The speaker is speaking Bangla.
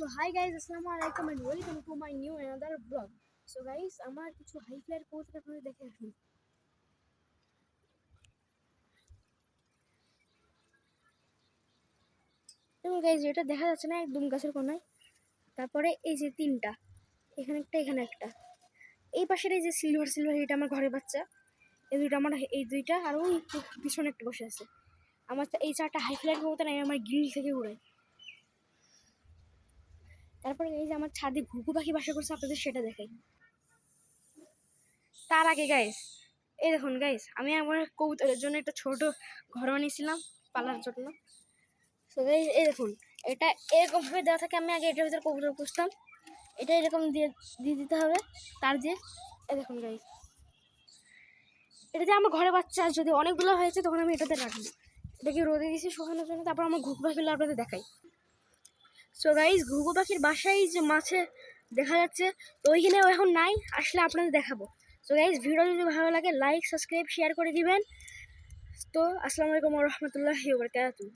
সো হাই গাইজ আসসালামু আলাইকুম and welcome to my new another blog so guys আমার কিছু হাই ফ্লাইয়ের কবুতর আপনারা দেখে আসুন এবং গাইজ এটা দেখা যাচ্ছে না, একদম গাছের কোনায়। তারপরে এই যে তিনটা, এখানে একটা এখানে একটা। এই পাশের এই যে সিলভার সিলভার এটা আমার ঘরের বাচ্চা। এই দুইটা আমার, এই দুইটা আর একটু পিছনে একটা বসে আছে। আমার এই চারটা হাই ফ্লাইয়ের কবুতর আমি আমার গ্রিল থেকে উড়াই তারপরে এই যে আমার ছাদে ঘুঘু পাখি বাসা করছে, আপনাদের সেটা দেখাই। তার আগে গাইস এই দেখুন গাইস আমি আমার কবুতরের জন্য একটা ছোট ঘর বানিয়েছিলাম পালার জন্য। সো গাইস এই দেখুন, এটা এরকম ভাবে দেওয়া থাকে, আমি আগে এটার ভিতরে কবুতর পুষতাম। এটা এরকম দিয়ে দিয়ে দিতে হবে, তার যে, এই দেখুন গাইস এটাতে আমার ঘরে বাচ্চা, যদি অনেকগুলো হয়েছে, তখন আমি এটাতে রাখব। এটাকে রোদে দিয়েছি শুকানোর জন্য? তারপর আমার ঘুঘু পাখিগুলো আপনাদের দেখাই। সো গাইজ ঘুঘু পাখির বাসায় যে মাছে দেখা যাচ্ছে, তো ওইখানে এখন নাই, আসলে আপনাদের দেখাবো। সো গাইজ ভিডিও যদি ভালো লাগে লাইক সাবস্ক্রাইব শেয়ার করে দিবেন। তো আসসালামু আলাইকুম রহমতুল্লাহ বরকাতুহ।